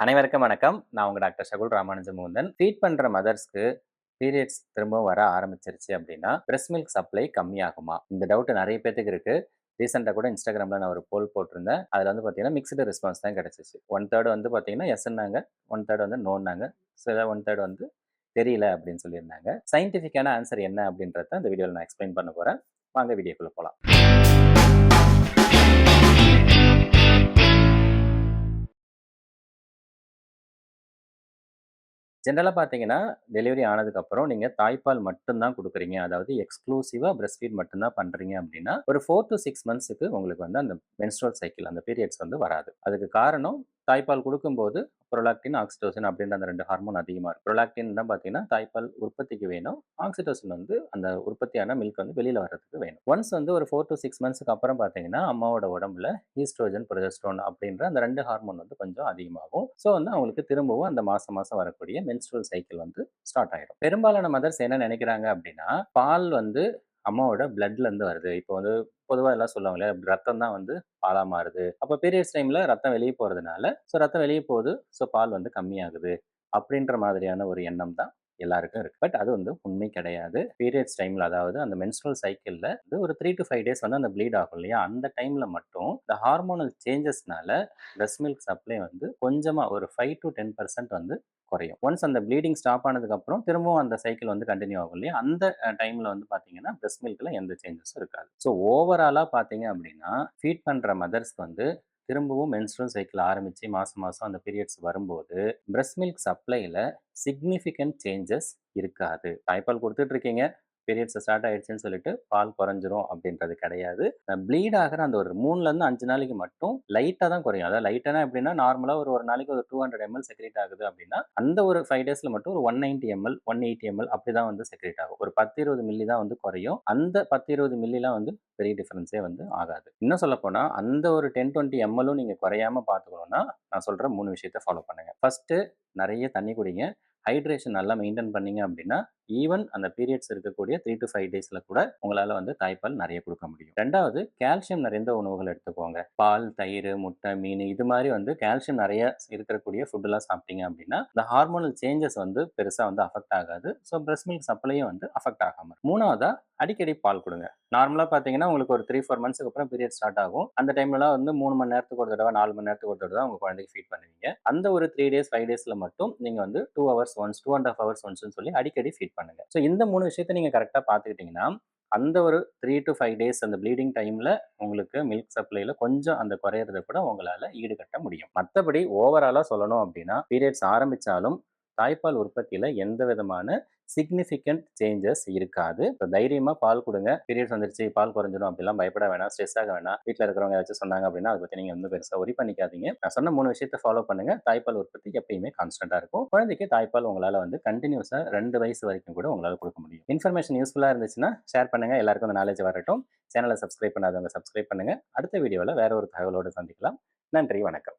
அனைவருக்கும் வணக்கம். நான் உங்க டாக்டர் சகுல் ராமானுஜ முகுந்தன் ஃபீட் பண்ற மதர்ஸ்க்கு பீரியட்ஸ் திரும்பவும் வர ஆரம்பிச்சிருச்சு அப்படின்னா பிரஸ் மில்க் சப்ளை கம்மியாகுமா? இந்த டவுட் நிறைய பேத்துக்கு இருக்கு. ரீசெண்டாக கூட இன்ஸ்டாகிராமில் நான் ஒரு போல் போட்டிருந்தேன். அதில் வந்து பார்த்தீங்கன்னா மிக்சடு ரெஸ்பான்ஸ் தான் கிடச்சிச்சு. ஒன் தேர்ட் வந்து பார்த்தீங்கன்னா எஸ்ன்னாங்க ஒன் தேர்ட் வந்து நோன்னாங்க சில ஒன் தேர்ட் வந்து தெரியல அப்படின்னு சொல்லியிருந்தாங்க. சயின்டிஃபிக்கான ஆன்சர் என்ன அப்படின்றத இந்த வீடியோவில் நான் எக்ஸ்பிளைன் பண்ண போகிறேன் வாங்க வீடியோக்குள்ளே போகலாம் ஜென்ரலாக பார்த்தீங்கன்னா டெலிவரி ஆனதுக்கப்புறம் நீங்கள் தாய்ப்பால் மட்டும்தான் கொடுக்குறீங்க. அதாவது எக்ஸ்க்ளூசிவாக பிரஸ்ட் ஃபீட் மட்டும்தான் பண்ணுறீங்க அப்படின்னா ஒரு ஃபோர் டு சிக்ஸ் மந்த்ஸுக்கு உங்களுக்கு வந்து அந்த மென்ஸ்ட்ரல் சைக்கிள் அந்த பீரியட்ஸ் வந்து வராது. அதுக்கு காரணம் தாய்ப்பால் கொடுக்கும்போது ப்ரொலாக்டின் ஆக்சிடோசின் அப்படின்ற அந்த ரெண்டு ஹார்மோன் அதிகமாக இருக்கும் ப்ரொலாக்டின் தான் பார்த்தீங்கன்னா தாய்ப்பால் உற்பத்திக்கு வேணும். ஆக்சிடோசின் வந்து அந்த உற்பத்தியான மில்க் வந்து வெளியில் வர்றதுக்கு வேணும். ஒன்ஸ் வந்து ஒரு ஃபோர் டு சிக்ஸ் மந்த்ஸ்க்கு அப்புறம் பார்த்தீங்கன்னா அம்மாவோட உடம்புல ஈஸ்ட்ரோஜன் ப்ரொஜஸ்ட்ரோன் அப்படின்ற அந்த ரெண்டு ஹார்மோன் வந்து கொஞ்சம் அதிகமாகும். ஸோ வந்து அவங்களுக்கு திரும்பவும் அந்த மாதம் மாதம் வரக்கூடிய மென்ஸ்ட்ரல் சைக்கிள் வந்து ஸ்டார்ட் ஆகிடும் பெரும்பாலான மதர்ஸ் என்ன நினைக்கிறாங்க அப்படின்னா பால் வந்து அம்மாவோட பிளட்லேருந்து வருது. இப்போ வந்து பொதுவாக எல்லாம் சொல்லுவாங்களே ரத்தம் தான் வந்து பாலாக மாறுது. அப்போ பீரியட்ஸ் டைமில் ரத்தம் வெளியே போகிறதுனால ஸோ ரத்தம் வெளியே போகுது ஸோ பால் வந்து கம்மியாகுது அப்படின்ற மாதிரியான ஒரு எண்ணம் தான் எல்லாருக்கும் இருக்கு. பட் அது வந்து உண்மை கிடையாது. பீரியட்ஸ் டைம்ல அதாவது அந்த மென்ஸ்ட்ரல் சைக்கிள்ல வந்து ஒரு த்ரீ டு ஃபைவ் டேஸ் வந்து அந்த ப்ளீட் ஆகும் இல்லையா? அந்த டைம்ல மட்டும் இந்த ஹார்மோனல் சேஞ்சஸ்னால பிரஸ்ட் மில்க் சப்ளை வந்து கொஞ்சமா ஒரு ஃபைவ் டு டென் பர்சன்ட் வந்து குறையும். ஒன்ஸ் அந்த ப்ளீடிங் ஸ்டாப் ஆனதுக்கப்புறம் திரும்பவும் அந்த சைக்கிள் வந்து கண்டினியூ ஆகும் இல்லையா? அந்த டைமில் வந்து பார்த்தீங்கன்னா பிரஸ்ட் மில்கில் எந்த சேஞ்சஸும் இருக்காது. ஸோ ஓவராலாக பார்த்தீங்க அப்படின்னா ஃபீட் பண்ணுற மதர்ஸ்க்கு வந்து திரும்பவும் மென்ஸ்ட்ரல் சைக்கிள் ஆரம்பித்து மாதம் மாதம் அந்த பீரியட்ஸ் வரும்போது பிரஸ்ட் மில்க் சப்ளையில் சிக்னிஃபிகண்ட் சேஞ்சஸ் இருக்காது. தாய்ப்பால் கொடுத்துட்ருக்கீங்க பீரியட்ஸ் ஸ்டார்ட் ஆயிடுச்சுன்னு சொல்லிட்டு பால் குறைஞ்சிரும் அப்படின்றது கிடையாது. ப்ளீட் ஆகிற அந்த ஒரு மூணுலேருந்து அஞ்சு நாளைக்கு மட்டும் லைட்டாக தான் குறையும். அதாவது லைட்டானா எப்படின்னா நார்மலாக ஒரு ஒரு நாளைக்கு ஒரு டூ ஹண்ட்ரட் எம்எல் செக்ரேட் ஆகுது அப்படின்னா அந்த ஒரு ஃபைவ் டேஸில் மட்டும் ஒரு one ninety ML one eighty ML அப்படி தான் வந்து செக்ரேட் ஆகும். ஒரு பத்து இருபது மில்லி தான் வந்து குறையும். அந்த பத்து இருபது மில்லிலாம் வந்து பெரிய டிஃப்ரென்ஸே வந்து ஆகாது. இன்னும் சொல்ல போனால் அந்த ஒரு டென் டுவெண்ட்டி எம்எல்லும் நீங்கள் குறையாம பார்த்துக்கணும்னா நான் சொல்கிற மூணு விஷயத்த ஃபாலோ பண்ணுங்க. ஃபஸ்ட்டு நிறைய தண்ணி குடிங்க. ஹைட்ரேஷன் நல்லா மெயின்டைன் பண்ணீங்க அப்படின்னா ஈவன் அந்த பீரியட்ஸ் இருக்கக்கூடிய த்ரீ டு ஃபைவ் டேஸில் கூட உங்களால் வந்து தாய்ப்பால் நிறைய கொடுக்க முடியும். ரெண்டாவது கால்சியம் நிறைந்த உணவுகள் எடுத்துக்கோங்க. பால் தயிர் முட்டை மீன் இது மாதிரி வந்து கால்சியம் நிறைய இருக்கக்கூடிய ஃபுட்டெல்லாம் சாப்பிட்டீங்க அப்படின்னா இந்த ஹார்மோனல் சேஞ்சஸ் வந்து பெருசாக வந்து அஃபெக்ட் ஆகாது. ஸோ பிரஸ்ட் மில்க் சப்ளையும் வந்து அஃபெக்ட் ஆகாமல் மூணாவதா அடிக்கடி பால் கொடுங்க. நார்மலாக பார்த்தீங்கன்னா உங்களுக்கு ஒரு த்ரீ ஃபோர் மந்த்ஸ்க்கு அப்புறம் பீரியட் ஸ்டார்ட் ஆகும். அந்த டைம்லலாம் வந்து மூணு மணி நேரத்துக்கு ஒரு தடவை நாலு மணி நேரத்துக்கு ஒரு தடவை உங்கள் குழந்தைக்கு ஃபீட் பண்ணுவீங்க. அந்த ஒரு த்ரீ டேஸ் ஃபைவ் டேஸில் மட்டும் நீங்கள் வந்து two hours once two and half hours ஒன்ஸ்னு சொல்லி அடிக்கடி ஃபீட் பண்ணுங்க. ஸோ இந்த மூணு விஷயத்த நீங்கள் கரெக்டாக பார்த்துக்கிட்டிங்கன்னா அந்த ஒரு த்ரீ டு ஃபைவ் டேஸ் அந்த ப்ளீடிங் டைமில் உங்களுக்கு மில்க் சப்ளையில் கொஞ்சம் அந்த குறையிறத கூட உங்களால் ஈடுகட்ட முடியும். மற்றபடி ஓவராலாக சொல்லணும் அப்படின்னா பீரியட்ஸ் ஆரம்பித்தாலும் தாய்ப்பால் உற்பத்தியில் எந்த விதமான சிக்னிஃபிகண்ட் சேஞ்சஸ் இருக்காது. இப்போ தைரியமாக பால் கொடுங்க. பீரியட்ஸ் வந்துருச்சு பால் குறைஞ்சிடும் அப்படிலாம் பயப்பட வேணாம் ஸ்ட்ரெஸ் ஆக வேணாம். வீட்டில் இருக்கிறவங்க ஏதாச்சும் சொன்னாங்க அப்படின்னா அதை பற்றி நீங்கள் வந்து பெருசாக ஒரி பண்ணிக்காதீங்க. நான் சொன்ன மூணு விஷயத்தை ஃபாலோ பண்ணுங்க. தாய்ப்பால் உற்பத்தி எப்பயுமே கான்ஸ்டன்ட்டாக இருக்கும். குழந்தைக்கு தாய்ப்பால் உங்களால் வந்து கண்டினியூஸாக ரெண்டு வயசு வரைக்கும் கூட உங்களால் கொடுக்க முடியும். இன்ஃபர்மேஷன் யூஸ்ஃபுல்லாக இருந்துச்சுன்னா ஷேர் பண்ணுங்க. எல்லாருக்கும் அந்த நாலேஜ் வரட்டும். சேனலை சப்ஸ்கிரைப் பண்ணாதவங்க சப்ஸ்கிரைப் பண்ணுங்க. அடுத்த வீடியோவில் வேற ஒரு தகவலோடு சந்திக்கலாம். நன்றி வணக்கம்.